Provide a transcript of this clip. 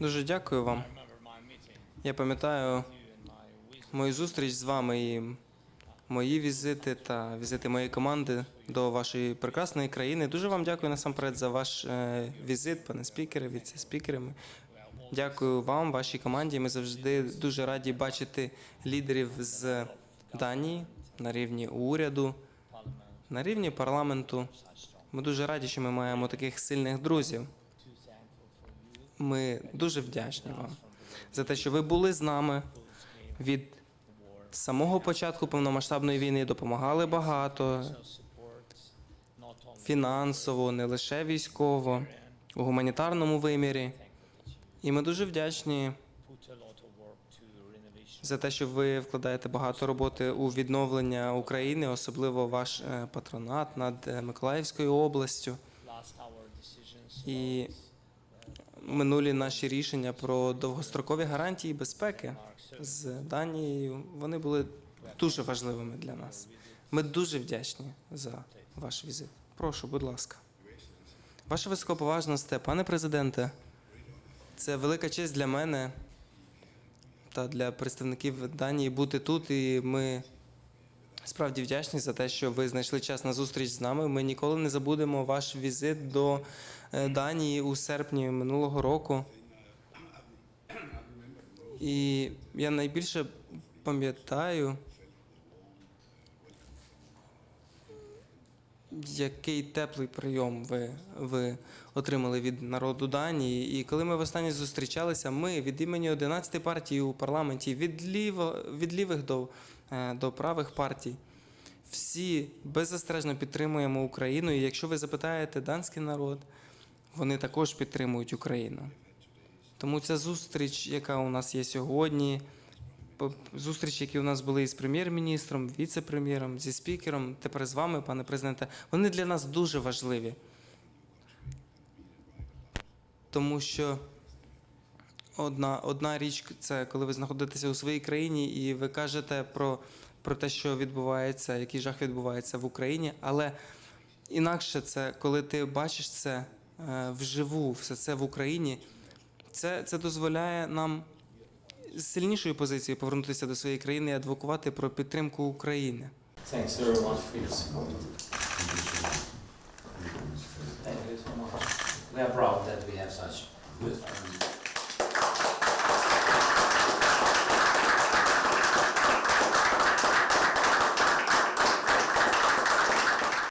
Дуже дякую вам. Я пам'ятаю мою зустріч з вами і мої візити та візити моєї команди до вашої прекрасної країни. Дуже вам дякую насамперед за ваш е, візит, пане спікере, віце-спікери. Дякую вам, вашій команді. Ми завжди дуже раді бачити лідерів з Данії на рівні уряду, на рівні парламенту. Ми дуже раді, що ми маємо таких сильних друзів. Ми дуже вдячні вам за те, що ви були з нами від самого початку повномасштабної війни, допомагали багато фінансово, не лише військово, у гуманітарному вимірі. І ми дуже вдячні за те, що ви вкладаєте багато роботи у відновлення України, особливо ваш е, патронат над е, Миколаївською областю. І минулі наші рішення про довгострокові гарантії безпеки з Данією вони були дуже важливими для нас. Ми дуже вдячні за ваш візит. Прошу, будь ласка. Ваше високоповажносте, пане президенте, це велика честь для мене та для представників Данії бути тут. І ми справді вдячні за те, що ви знайшли час на зустріч з нами. Ми ніколи не забудемо ваш візит до е, Данії у серпні минулого року. І я найбільше пам'ятаю, який теплий прийом ви, ви отримали від народу Данії. І коли ми востаннє зустрічалися, ми від імені 11 партій у парламенті, від, ліво, від лівих до, е, до правих партій, всі беззастережно підтримуємо Україну. І якщо ви запитаєте данський народ, вони також підтримують Україну. Тому ця зустріч, яка у нас є сьогодні, зустрічі, які у нас були із прем'єр-міністром, віце-прем'єром, зі спікером, тепер з вами, пане президенте, вони для нас дуже важливі. Тому що одна, одна річ це коли ви знаходитеся у своїй країні і ви кажете про, про те, що відбувається, який жах відбувається в Україні, але інакше це коли ти бачиш це е, вживу, все це в Україні. Це, це дозволяє нам з сильнішої позиції повернутися до своєї країни і адвокувати про підтримку України. Thank you so much. We are proud that we have such